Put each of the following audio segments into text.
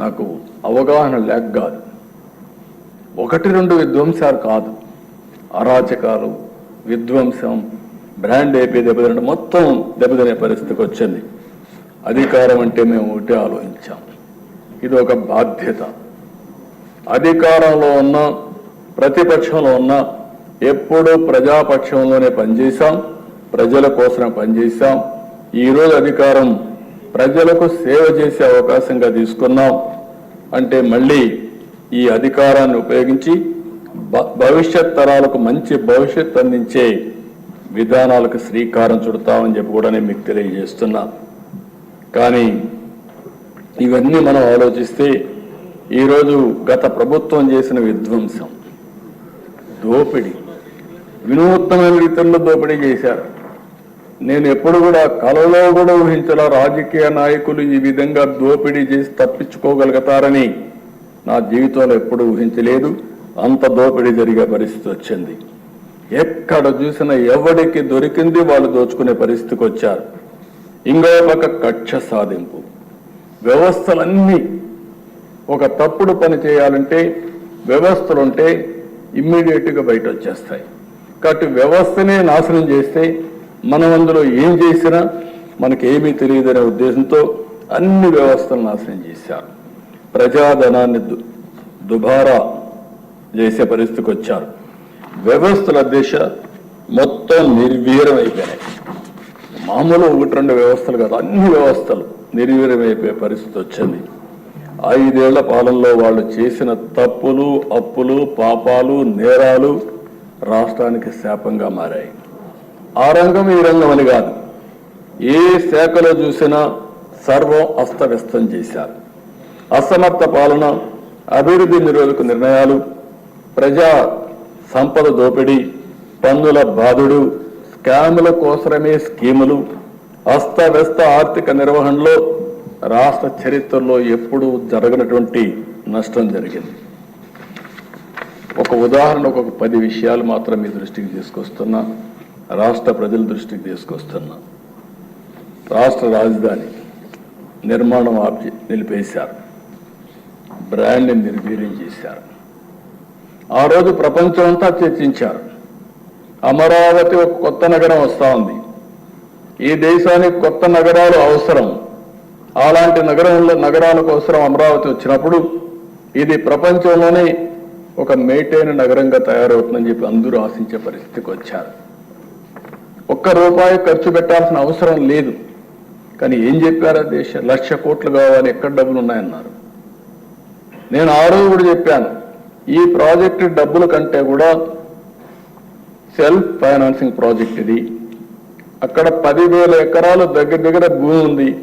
నాకు అవగాహన లేక కాదు ఒకటి రెండు విధ్వంసాలు కాదు. అరాచకాలు విధ్వంసం బ్రాండ్ అయిపోయి దెబ్బతినడం మొత్తం దెబ్బతినే పరిస్థితికి వచ్చింది. అధికారం అంటే మేము ఒకటే ఆలోచించాం. ఇది ఒక బాధ్యత. అధికారంలో ఉన్న ప్రతిపక్షంలో ఉన్న ఎప్పుడూ ప్రజాపక్షంలోనే పనిచేశాం ప్రజల కోసమే పనిచేశాం. ఈరోజు అధికారం ప్రజలకు సేవ చేసే అవకాశంగా తీసుకున్నాం అంటే మళ్ళీ ఈ అధికారాన్ని ఉపయోగించి భ- భవిష్యత్ తరాలకు మంచి భవిష్యత్ అందించే విధానాలకు శ్రీకారం చుడతామని చెప్పి కూడా నేను మీకు తెలియజేస్తున్నా. కానీ ఇవన్నీ మనం ఆలోచిస్తే ఈరోజు గత ప్రభుత్వం చేసిన విధ్వంసం. దోపిడీ. వినూత్నమైన రీతిలో దోపిడీ చేశారు. నేను ఎప్పుడు కూడా కలలో కూడా ఊహించలా రాజకీయ నాయకులు ఈ విధంగా దోపిడీ చేసి తప్పించుకోగలుగుతారని నా జీవితంలో ఎప్పుడు ఊహించలేదు. అంత దోపిడీ జరిగే పరిస్థితి వచ్చింది. ఎక్కడ చూసినా ఎవడికి దొరికింది వాళ్ళు దోచుకునే పరిస్థితికి వచ్చారు. ఇంకో పక్క కక్ష సాధింపు. వ్యవస్థలన్నీ ఒక తప్పుడు పని చేయాలంటే వ్యవస్థలు ఉంటే ఇమ్మీడియట్గా బయట వచ్చేస్తాయి కాబట్టి వ్యవస్థనే నాశనం చేస్తే మనం అందులో ఏం చేసినా మనకేమీ తెలియదనే ఉద్దేశంతో అన్ని వ్యవస్థలు నాశనం చేశారు. ప్రజాధనాన్ని దుబారా చేసే పరిస్థితికి వచ్చారు. వ్యవస్థల దిశ మొత్తం నిర్వీరం అయిపోయినాయి మామూలు ఒకటి రెండు వ్యవస్థలు కాదు అన్ని వ్యవస్థలు నిర్వీరమైపోయే పరిస్థితి వచ్చింది. ఐదేళ్ళ పాలనలో వాళ్ళు చేసిన తప్పులు అప్పులు పాపాలు నేరాలు రాష్ట్రానికి శాపంగా మారాయి. ఆ రంగం ఈ రంగం అని కాదు. ఏ శాఖలో చూసినా సర్వం అస్తవ్యస్తం చేశారు. అసమర్థ పాలన అభివృద్ధి నిరోధక నిర్ణయాలు ప్రజా సంపద దోపిడీ పన్నుల బాధుడు స్కాముల కోసరమే స్కీములు అస్తవ్యస్త ఆర్థిక నిర్వహణలో రాష్ట్ర చరిత్రలో ఎప్పుడూ జరగనటువంటి నష్టం జరిగింది. ఒక ఉదాహరణకు ఒక పది విషయాలు మాత్రం మీ దృష్టికి తీసుకొస్తున్నా. రాష్ట్ర ప్రజల దృష్టికి తీసుకొస్తున్నా. రాష్ట్ర రాజధాని నిర్మాణం ఆపి నిలిపేశారు. బ్రాండ్ని నిర్వీర్యం చేశారు. ఆ రోజు ప్రపంచం అంతా చర్చించారు. అమరావతి ఒక కొత్త నగరం వస్తూ ఉంది. ఈ దేశానికి కొత్త నగరాలు అవసరం. అలాంటి నగరంలో నగరాలకు అవసరం అమరావతి వచ్చినప్పుడు ఇది ప్రపంచంలోనే ఒక మేటైన నగరంగా తయారవుతుందని చెప్పి అందరూ ఆశించే పరిస్థితికి వచ్చారు. ఒక్క రూపాయి ఖర్చు పెట్టాల్సిన అవసరం లేదు. కానీ ఏం చెప్పారా దేశ లక్ష కోట్లు కావాలి ఎక్కడ డబ్బులు ఉన్నాయన్నారు. నేను ఆ రోజు కూడా చెప్పాను ఈ ప్రాజెక్ట్ డబ్బుల కంటే కూడా సెల్ఫ్ ఫైనాన్సింగ్ ప్రాజెక్ట్ ఇది. అక్కడ పదివేల ఎకరాలు దగ్గర దగ్గర భూమి ఉంది.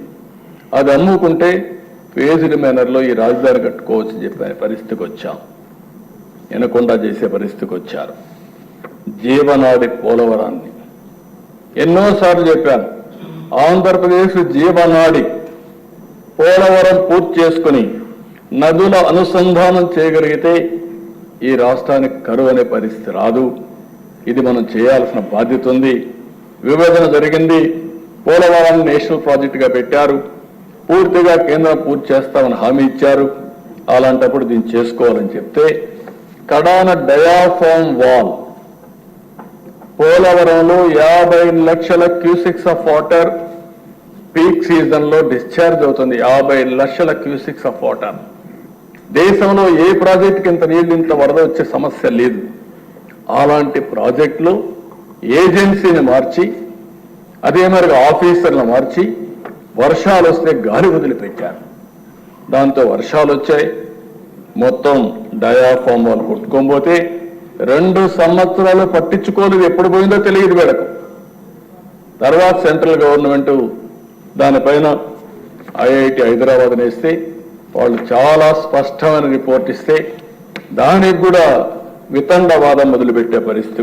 అది అమ్ముకుంటే ఫేజ్డ్ మేనర్లో ఈ రాజధాని కట్టుకోవచ్చు చెప్పే పరిస్థితికి వచ్చాం. వినకుండా చేసే పరిస్థితికి వచ్చారు. జీవనాడి పోలవరాన్ని ఎన్నోసార్లు చెప్పాను. ఆంధ్రప్రదేశ్ జీవనాడి పోలవరం పూర్తి చేసుకుని నదుల అనుసంధానం చేయగలిగితే ఈ రాష్ట్రానికి కరువు అనే పరిస్థితి రాదు. ఇది మనం చేయాల్సిన బాధ్యత ఉంది. విభజన జరిగింది. పోలవరాన్ని నేషనల్ ప్రాజెక్టుగా పెట్టారు. పూర్తిగా కేంద్రం పూర్తి చేస్తామని హామీ ఇచ్చారు. అలాంటప్పుడు దీన్ని చేసుకోవాలని చెప్తే కడాన డయాఫామ్ వాల్ పోలవరంలో యాభై లక్షల క్యూసిక్స్ ఆఫ్ వాటర్ పీక్ సీజన్లో డిశ్చార్జ్ అవుతుంది. యాభై లక్షల క్యూసిక్స్ ఆఫ్ వాటర్. దేశంలో ఏ ప్రాజెక్టుకి ఇంత నీళ్ళు ఇంత వరద వచ్చే సమస్య లేదు. అలాంటి ప్రాజెక్టులు ఏజెన్సీని మార్చి అదే మరి ఆఫీసర్లు మార్చి వర్షాలు వస్తే గాలి వదిలిపెట్టారు. దాంతో వర్షాలు వచ్చాయి. మొత్తం డయాఫామ్ వాళ్ళు కొట్టుకోకపోతే రెండు సంవత్సరాలు పట్టించుకోలేదు ఎప్పుడు పోయిందో తెలియదు వీళ్ళకు. తర్వాత సెంట్రల్ గవర్నమెంట్ దానిపైన ఐఐటి హైదరాబాద్ వేస్తే వాళ్ళు చాలా స్పష్టమైన రిపోర్ట్ ఇస్తే దానికి కూడా వితండవాదం మొదలుపెట్టే పరిస్థితి